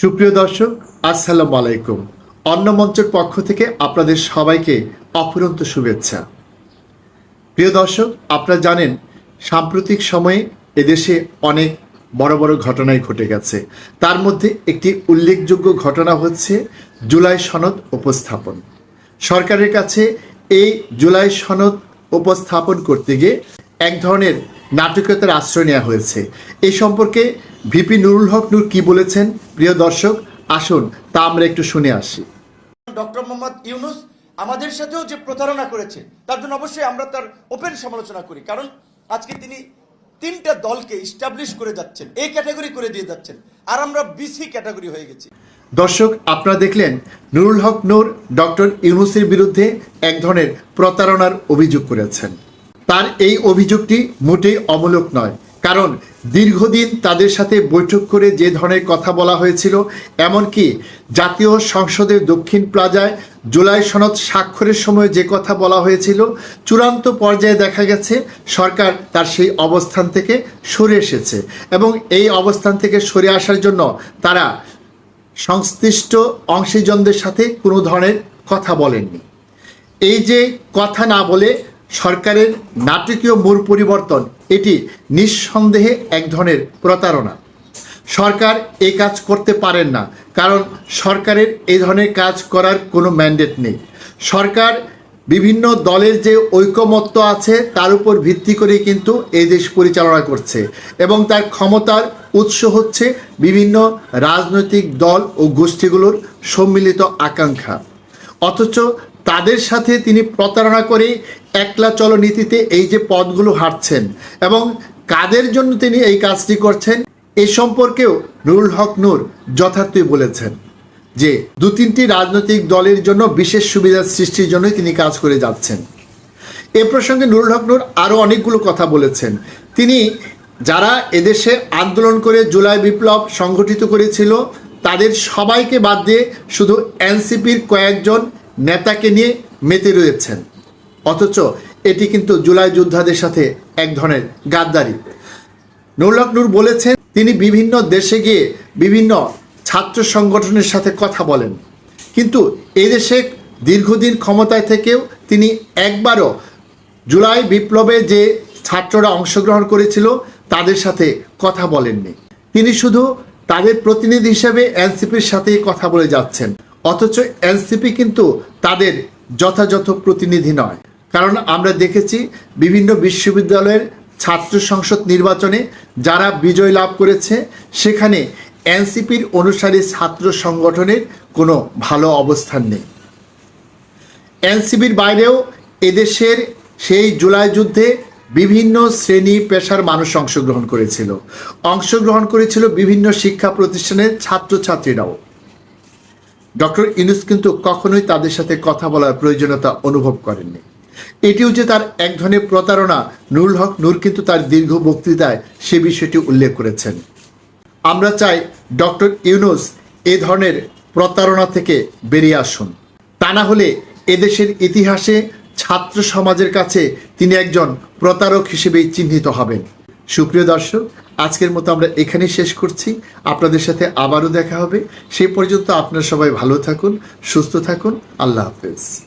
সুপ্রিয় দর্শক, আসসালামু আলাইকুম। অন্য মঞ্চের পক্ষ থেকে আপনাদের সবাইকে অফুরন্ত শুভেচ্ছা। প্রিয় দর্শক, আপনারা জানেন, সাম্প্রতিক সময়ে এদেশে অনেক বড় বড় ঘটনাই ঘটে গেছে। তার মধ্যে একটি উল্লেখযোগ্য ঘটনা হচ্ছে জুলাই সনদ উপস্থাপন। সরকারের কাছে এই জুলাই সনদ উপস্থাপন করতে গিয়ে এক ধরনের নাটকীয়তার আশ্রয় নেওয়া হয়েছে। এই সম্পর্কে ভিপি নুরুল হক নূর কি বলেছেন? প্রিয় দর্শক আসুন তা আমরা একটু শুনে আসি। ডক্টর মোহাম্মদ ইউনুস আমাদের সাথেও যে প্রতারণা করেছে তার জন্য অবশ্যই আমরা তার ওপেন সমালোচনা করি। কারণ আজকে তিনি তিনটা দলকে ইস্টাবলিশ করে যাচ্ছেন এই ক্যাটাগরি করে দিয়ে যাচ্ছেন আর আমরা বিসি ক্যাটাগরি হয়ে গেছি। দর্শক আপনারা দেখলেন নুরুল হক নূর ডক্টর ইউনুসের বিরুদ্ধে এক ধরনের প্রতারণার অভিযোগ করেছেন। তার এই অভিযোগটি মোটেই অমূলক নয় কারণ দীর্ঘদিন তাদের সাথে বৈঠক করে যে ধরনের কথা বলা হয়েছিল, এমনকি জাতীয় সংসদের দক্ষিণ প্লাজায় জুলাই সনদ স্বাক্ষরের সময় যে কথা বলা হয়েছিল, চূড়ান্ত পর্যায়ে দেখা গেছে সরকার তার সেই অবস্থান থেকে সরে এসেছে এবং এই অবস্থান থেকে সরে আসার জন্য তারা সংশ্লিষ্ট অংশীজনদের সাথে কোনো ধরনের কথা বলেননি। এই যে কথা না বলে সরকারের নাটকীয় মূল পরিবর্তন, এটি নিঃসন্দেহে এক ধরনের প্রতারণা। সরকার এই কাজ করতে পারেন না, কারণ সরকারের এই ধরনের কাজ করার কোনো ম্যান্ডেট নেই। সরকার বিভিন্ন দলের যে ঐকমত্য আছে, তার উপর ভিত্তি করেই কিন্তু এই দেশ পরিচালনা করছে এবং তার ক্ষমতার উৎস হচ্ছে বিভিন্ন রাজনৈতিক দল ও গোষ্ঠীগুলোর সম্মিলিত আকাঙ্ক্ষা। অথচ তাদের সাথে তিনি প্রতারণা করে একলা চলনীতিতে এই যে পদগুলো হাঁটছেন এবং কাদের জন্য তিনি এই কাজটি করছেন এই সম্পর্কেও নুরুল হক নূর যথার্থই বলেছেন যে দু তিনটি রাজনৈতিক দলের জন্য বিশেষ সুবিধা সৃষ্টির জন্যই তিনি কাজ করে যাচ্ছেন। এ প্রসঙ্গে নুরুল হক নূর আরও অনেকগুলো কথা বলেছেন। তিনি, যারা এদেশে আন্দোলন করে জুলাই বিপ্লব সংগঠিত করেছিল, তাদের সবাইকে বাদ দিয়ে শুধু এনসিপির কয়েকজন নেতাকে নিয়ে মেতে রয়েছেন। অথচ এটি কিন্তু জুলাই যোদ্ধাদের সাথে এক ধরনের গাদ্দারি। নুরুল নূর বলেছেন, তিনি বিভিন্ন দেশে গিয়ে বিভিন্ন ছাত্র সংগঠনের সাথে কথা বলেন। কিন্তু এদেশে দীর্ঘদিন ক্ষমতায় থেকেও তিনি একবারও জুলাই বিপ্লবে যে ছাত্ররা অংশগ্রহণ করেছিল, তাদের সাথে কথা বলেননি। তিনি শুধু তাদের প্রতিনিধি হিসেবে এনসিপির সাথেই কথা বলে যাচ্ছেন। অথচ এনসিপি কিন্তু তাদের যথাযথ প্রতিনিধি নয়। কারণ আমরা দেখেছি বিভিন্ন বিশ্ববিদ্যালয়ের ছাত্র সংসদ নির্বাচনে যারা বিজয় লাভ করেছে, সেখানে এনসিপির অনুসারী ছাত্র সংগঠনের কোনো ভালো অবস্থান নেই। এনসিপির বাইরেও এদেশের সেই জুলাই যুদ্ধে বিভিন্ন শ্রেণি পেশার মানুষ অংশগ্রহণ করেছিল। অংশগ্রহণ করেছিল বিভিন্ন শিক্ষা প্রতিষ্ঠানের ছাত্রছাত্রীরাও। ডক্টর ইনুস কিন্তু কখনোই তাদের সাথে কথা বলার প্রয়োজনীয়তা অনুভব করেননি। এটিও যে তার এক ধরনের প্রতারণা। নুরুল হক নূর কিন্তু তার দীর্ঘ বক্তৃতায় সে বিষয়টি উল্লেখ করেছেন। আমরা চাই ডক্টর ইউনুস এ ধরনের প্রতারণা থেকে বেরিয়ে আসুন। তা না হলে এদেশের ইতিহাসে ছাত্র সমাজের কাছে তিনি একজন প্রতারক হিসেবে চিহ্নিত হবেন। সুপ্রিয় দর্শক, আজকের মতো আমরা এখানেই শেষ করছি। আপনাদের সাথে আবারও দেখা হবে। সেই পর্যন্ত আপনারা সবাই ভালো থাকুন, সুস্থ থাকুন। আল্লাহ হাফেজ।